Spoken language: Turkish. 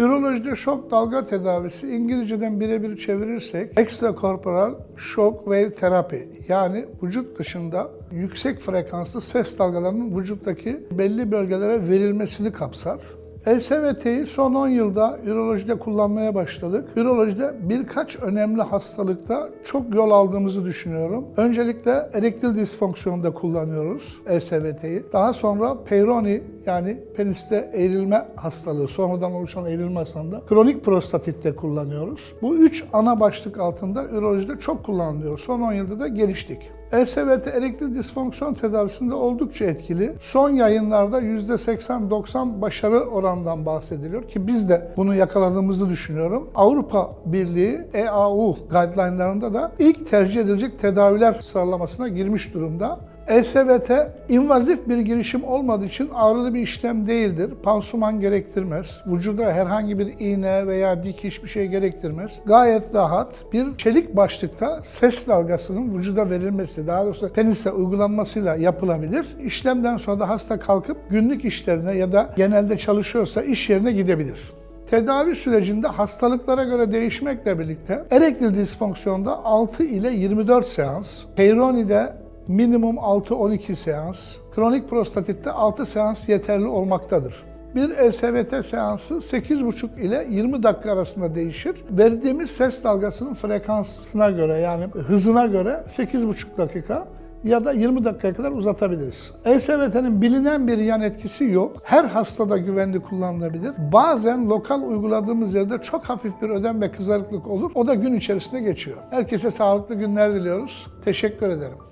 Ürolojide şok dalga tedavisi İngilizceden birebir çevirirsek extracorporeal shock wave terapi yani vücut dışında yüksek frekanslı ses dalgalarının vücuttaki belli bölgelere verilmesini kapsar. LSVT'yi son 10 yılda ürolojide kullanmaya başladık. Ürolojide birkaç önemli hastalıkta çok yol aldığımızı düşünüyorum. Öncelikle erektil disfonksiyonda kullanıyoruz LSVT'yi. Daha sonra Peyronie yani peniste eğrilme hastalığı, sonradan oluşan eğrilme hastalığında kronik prostatitte kullanıyoruz. Bu üç ana başlık altında ürolojide çok kullanılıyor. Son 10 yılda da geliştik. LSVT erektil disfonksiyon tedavisinde oldukça etkili. Son yayınlarda %80-90 başarı oranından bahsediliyor ki biz de bunu yakaladığımızı düşünüyorum. Avrupa Birliği EAU guideline'larında da ilk tercih edilecek tedaviler sıralamasına girmiş durumda. ESVT invazif bir girişim olmadığı için ağrılı bir işlem değildir. Pansuman gerektirmez. Vücuda herhangi bir iğne veya dikiş bir şey gerektirmez. Gayet rahat bir çelik başlıkta ses dalgasının vücuda verilmesi, daha doğrusu penise uygulanmasıyla yapılabilir. İşlemden sonra da hasta kalkıp günlük işlerine ya da genelde çalışıyorsa iş yerine gidebilir. Tedavi sürecinde hastalıklara göre değişmekle birlikte erektil disfonksiyonda 6 ile 24 seans, Peyronie'de minimum 6-12 seans, kronik prostatitte 6 seans yeterli olmaktadır. Bir ESVT seansı 8,5 ile 20 dakika arasında değişir. Verdiğimiz ses dalgasının frekansına göre yani hızına göre 8,5 dakika ya da 20 dakikaya kadar uzatabiliriz. ESVT'nin bilinen bir yan etkisi yok. Her hastada güvenli kullanılabilir. Bazen lokal uyguladığımız yerde çok hafif bir ödem ve kızarıklık olur. O da gün içerisinde geçiyor. Herkese sağlıklı günler diliyoruz. Teşekkür ederim.